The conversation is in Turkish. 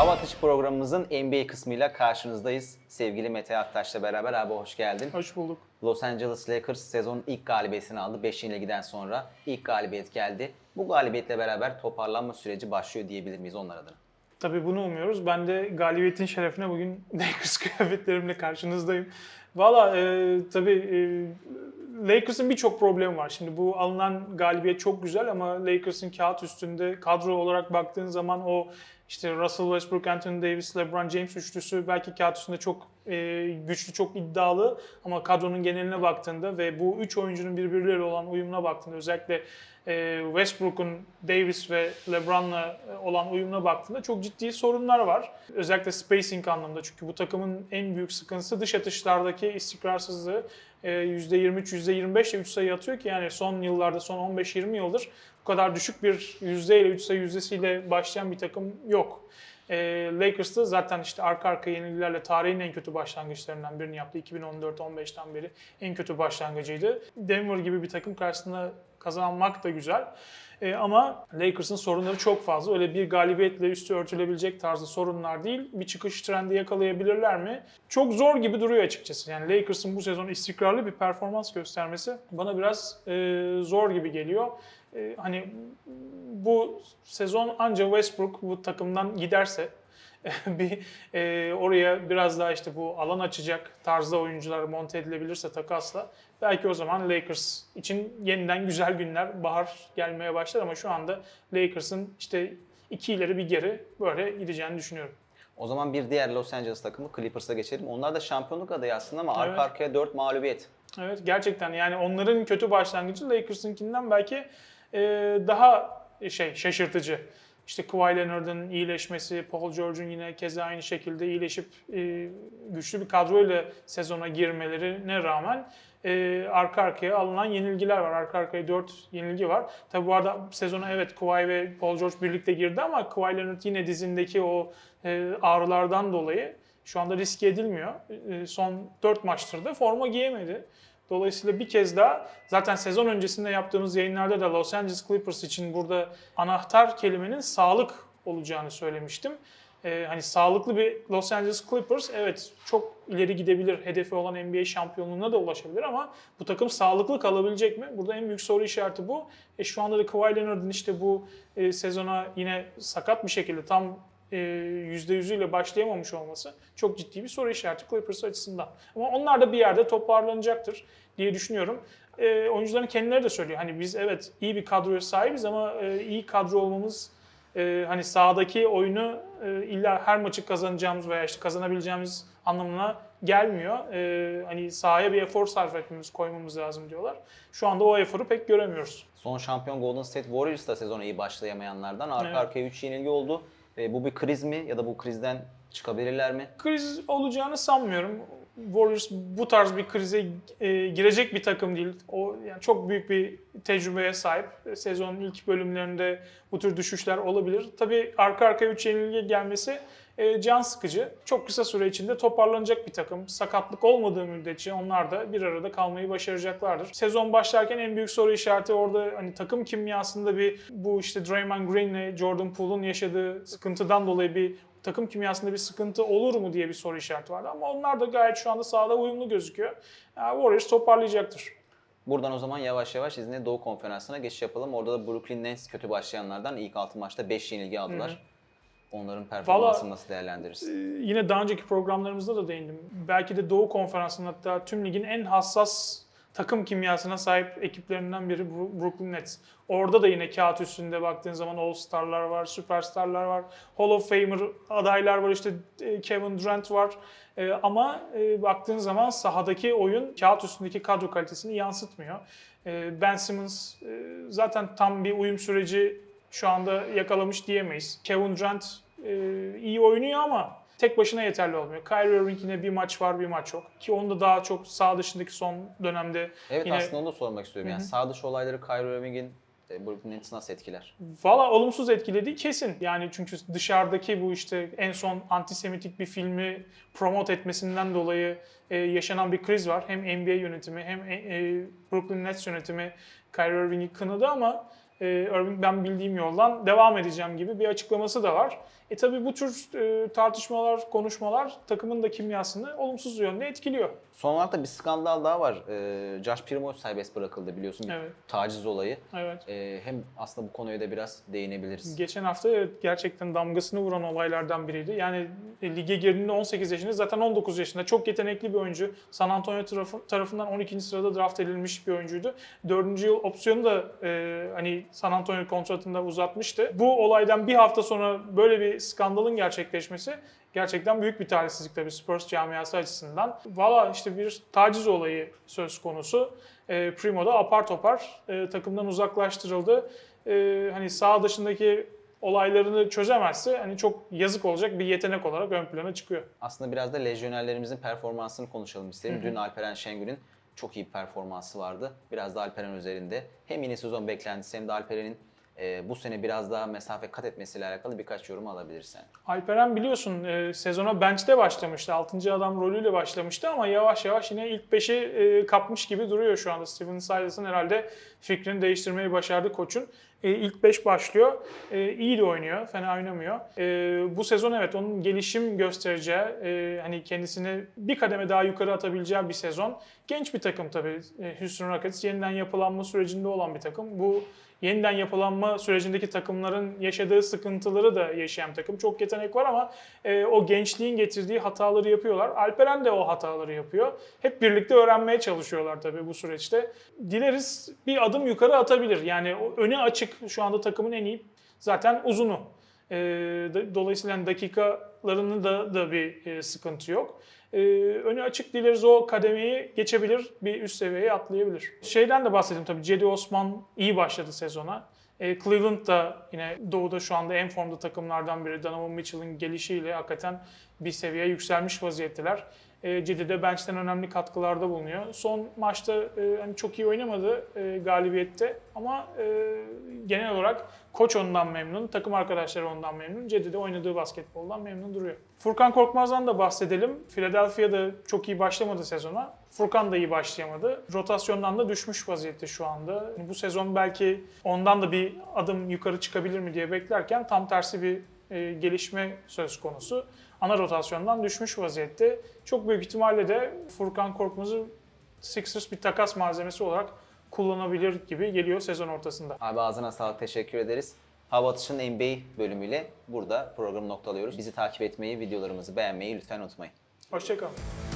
Hava Atışı programımızın NBA kısmıyla karşınızdayız. Sevgili Mete Aktaş'la beraber abi hoş geldin. Hoş bulduk. Los Angeles Lakers sezonun ilk galibiyetini aldı. 5 ile giden sonra ilk galibiyet geldi. Bu galibiyetle beraber toparlanma süreci başlıyor diyebilir miyiz onlar adına? Tabii bunu umuyoruz. Ben de galibiyetin şerefine bugün Lakers kıyafetlerimle karşınızdayım. Valla e, tabii e, Lakers'ın birçok problemi var. Şimdi bu alınan galibiyet çok güzel ama Lakers'ın kağıt üstünde kadro olarak baktığın zaman o işte Russell Westbrook, Anthony Davis, LeBron James üçlüsü belki kağıt üstünde çok e, güçlü, çok iddialı ama kadronun geneline baktığında ve bu üç oyuncunun birbirleriyle olan uyumuna baktığında özellikle e, Westbrook'un Davis ve LeBron'la e, olan uyumuna baktığında çok ciddi sorunlar var. Özellikle spacing anlamında çünkü bu takımın en büyük sıkıntısı dış atışlardaki istikrarsızlığı. E, %23, %25 ile 3 sayı atıyor ki yani son yıllarda, son 15-20 yıldır bu kadar düşük bir yüzdeyle 3 sayı yüzdesiyle başlayan bir takım yok. E, Lakers'ta zaten işte arka arka yenilgilerle tarihin en kötü başlangıçlarından birini yaptı. 2014-15'ten beri en kötü başlangıcıydı. Denver gibi bir takım karşısında kazanmak da güzel. E, ama Lakers'ın sorunları çok fazla. Öyle bir galibiyetle üstü örtülebilecek tarzda sorunlar değil. Bir çıkış trendi yakalayabilirler mi? Çok zor gibi duruyor açıkçası. Yani Lakers'ın bu sezon istikrarlı bir performans göstermesi bana biraz e, zor gibi geliyor. E, hani bu sezon ancak Westbrook bu takımdan giderse bir e, oraya biraz daha işte bu alan açacak tarzda oyuncular monte edilebilirse takasla belki o zaman Lakers için yeniden güzel günler, bahar gelmeye başlar ama şu anda Lakers'ın işte iki ileri bir geri böyle gideceğini düşünüyorum. O zaman bir diğer Los Angeles takımı Clippers'a geçelim. Onlar da şampiyonluk adayı aslında ama Evet. arka arkaya 4 mağlubiyet. Evet gerçekten yani onların kötü başlangıcı Lakers'ınkinden belki e, daha şey şaşırtıcı. İşte Kawhi Leonard'ın iyileşmesi, Paul George'un yine keza aynı şekilde iyileşip e, güçlü bir kadroyla sezona girmelerine rağmen e, arka arkaya alınan yenilgiler var. Arka arkaya 4 yenilgi var. Tabi bu arada sezona evet Kawhi ve Paul George birlikte girdi ama Kawhi Leonard yine dizindeki o e, ağrılardan dolayı şu anda riske edilmiyor. E, son 4 maçtır da forma giyemedi. Dolayısıyla bir kez daha zaten sezon öncesinde yaptığımız yayınlarda da Los Angeles Clippers için burada anahtar kelimenin sağlık olacağını söylemiştim. Ee, hani sağlıklı bir Los Angeles Clippers evet çok ileri gidebilir. Hedefi olan NBA şampiyonluğuna da ulaşabilir ama bu takım sağlıklı kalabilecek mi? Burada en büyük soru işareti bu. E, şu anda da Kawhi Leonard'ın işte bu e, sezona yine sakat bir şekilde tam %100'üyle başlayamamış olması çok ciddi bir soru işareti Clippers açısından. Ama onlar da bir yerde toparlanacaktır diye düşünüyorum. E, oyuncuların kendileri de söylüyor. Hani biz evet iyi bir kadroya sahibiz ama e, iyi kadro olmamız e, hani sahadaki oyunu e, illa her maçı kazanacağımız veya işte kazanabileceğimiz anlamına gelmiyor. E, hani sahaya bir efor sarf etmemiz, koymamız lazım diyorlar. Şu anda o eforu pek göremiyoruz. Son şampiyon Golden State Warriors da sezona iyi başlayamayanlardan. Arka Evet. arkaya 3 yenilgi oldu. E, bu bir kriz mi ya da bu krizden çıkabilirler mi? kriz olacağını sanmıyorum. Warriors bu tarz bir krize e, girecek bir takım değil. O yani çok büyük bir tecrübeye sahip. Sezonun ilk bölümlerinde bu tür düşüşler olabilir. Tabii arka arkaya 3 yenilgi gelmesi e, can sıkıcı. Çok kısa süre içinde toparlanacak bir takım. Sakatlık olmadığı müddetçe onlar da bir arada kalmayı başaracaklardır. Sezon başlarken en büyük soru işareti orada hani takım kimyasında bir bu işte Draymond Green ile Jordan Poole'un yaşadığı sıkıntıdan dolayı bir takım kimyasında bir sıkıntı olur mu diye bir soru işareti vardı. Ama onlar da gayet şu anda sahada uyumlu gözüküyor. Yani Warriors toparlayacaktır. Buradan o zaman yavaş yavaş izinle Doğu Konferansı'na geçiş yapalım. Orada da Brooklyn Nets kötü başlayanlardan ilk 6 maçta 5 yenilgi aldılar. Onların performansını nasıl değerlendiririz? Ee, yine daha önceki programlarımızda da değindim. Belki de Doğu Konferansı'nın hatta tüm ligin en hassas takım kimyasına sahip ekiplerinden biri Brooklyn Nets. Orada da yine kağıt üstünde baktığın zaman All-Star'lar var, Superstar'lar var, Hall of Famer adaylar var, işte e, Kevin Durant var. E, ama e, baktığın zaman sahadaki oyun kağıt üstündeki kadro kalitesini yansıtmıyor. E, Ben Simmons e, zaten tam bir uyum süreci şu anda yakalamış diyemeyiz. Kevin Durant e, iyi oynuyor ama tek başına yeterli olmuyor. Kyrie Irving yine bir maç var bir maç yok. Ki onu da daha çok sağ dışındaki son dönemde Evet yine aslında onu da sormak istiyorum. Yani sağ dışı olayları Kyrie Irving'in e, Brooklyn Nets'i nasıl etkiler? Valla olumsuz etkilediği kesin. Yani çünkü dışarıdaki bu işte en son antisemitik bir filmi promote etmesinden dolayı e, yaşanan bir kriz var. Hem NBA yönetimi hem e, e, Brooklyn Nets yönetimi Kyrie Irving'i kınadı ama e, Irving ben bildiğim yoldan devam edeceğim gibi bir açıklaması da var. E tabii bu tür e, tartışmalar, konuşmalar takımın da kimyasını olumsuz yönde etkiliyor. Son olarak da bir skandal daha var. Ee, Josh Primo serbest bırakıldı biliyorsun. Evet. taciz olayı. Evet. Ee, hem aslında bu konuya da biraz değinebiliriz. Geçen hafta evet, gerçekten damgasını vuran olaylardan biriydi. Yani e, lige girdiğinde 18 yaşında zaten 19 yaşında çok yetenekli bir oyuncu. San Antonio tarafı- tarafından 12. sırada draft edilmiş bir oyuncuydu. 4. yıl opsiyonu da e, hani San Antonio kontratında uzatmıştı. Bu olaydan bir hafta sonra böyle bir skandalın gerçekleşmesi gerçekten büyük bir talihsizlik tabii Spurs camiası açısından. Valla işte bir taciz olayı söz konusu. E, Primo da apar topar e, takımdan uzaklaştırıldı. E, hani sağ dışındaki olaylarını çözemezse hani çok yazık olacak bir yetenek olarak ön plana çıkıyor. Aslında biraz da lejyonerlerimizin performansını konuşalım isterim. Dün Alperen Şengül'ün çok iyi bir performansı vardı. Biraz da Alperen üzerinde. Hem yeni sezon beklentisi hem de Alperen'in e, bu sene biraz daha mesafe kat etmesiyle alakalı birkaç yorum alabilirsen. Alperen biliyorsun e, sezona bench'te başlamıştı. 6. adam rolüyle başlamıştı ama yavaş yavaş yine ilk 5'i e, kapmış gibi duruyor şu anda. Steven Silas'ın herhalde fikrini değiştirmeyi başardı koçun. E, ilk 5 başlıyor. E, iyi de oynuyor, fena oynamıyor. E, bu sezon evet onun gelişim göstereceği, e, hani kendisini bir kademe daha yukarı atabileceği bir sezon. Genç bir takım tabii. E, Houston Rockets yeniden yapılanma sürecinde olan bir takım. Bu yeniden yapılanma sürecindeki takımların yaşadığı sıkıntıları da yaşayan takım. Çok yetenek var ama e, o gençliğin getirdiği hataları yapıyorlar. Alperen de o hataları yapıyor. Hep birlikte öğrenmeye çalışıyorlar tabii bu süreçte. Dileriz bir adım yukarı atabilir. Yani öne açık şu anda takımın en iyi zaten uzunu. E, do- dolayısıyla hani dakikalarının da, da bir e, sıkıntı yok. E, önü açık dileriz o kademeyi geçebilir, bir üst seviyeye atlayabilir. Şeyden de bahsedeyim tabii. Cedi Osman iyi başladı sezona. E, Cleveland da yine doğuda şu anda en formda takımlardan biri. Donovan Mitchell'ın gelişiyle hakikaten bir seviye yükselmiş vaziyetteler. E, Cedi de bench'ten önemli katkılarda bulunuyor. Son maçta e, hani çok iyi oynamadı e, galibiyette ama e, genel olarak koç ondan memnun, takım arkadaşları ondan memnun. Cedi de oynadığı basketboldan memnun duruyor. Furkan Korkmaz'dan da bahsedelim. Philadelphia'da çok iyi başlamadı sezona. Furkan da iyi başlayamadı. Rotasyondan da düşmüş vaziyette şu anda. Yani bu sezon belki ondan da bir adım yukarı çıkabilir mi diye beklerken tam tersi bir e, gelişme söz konusu. Ana rotasyondan düşmüş vaziyette. Çok büyük ihtimalle de Furkan Korkmaz'ı Sixers bir takas malzemesi olarak kullanabilir gibi geliyor sezon ortasında. Abi ağzına sağlık teşekkür ederiz. Hava Atışı'nın NBA bölümüyle burada programı noktalıyoruz. Bizi takip etmeyi, videolarımızı beğenmeyi lütfen unutmayın. Hoşçakalın.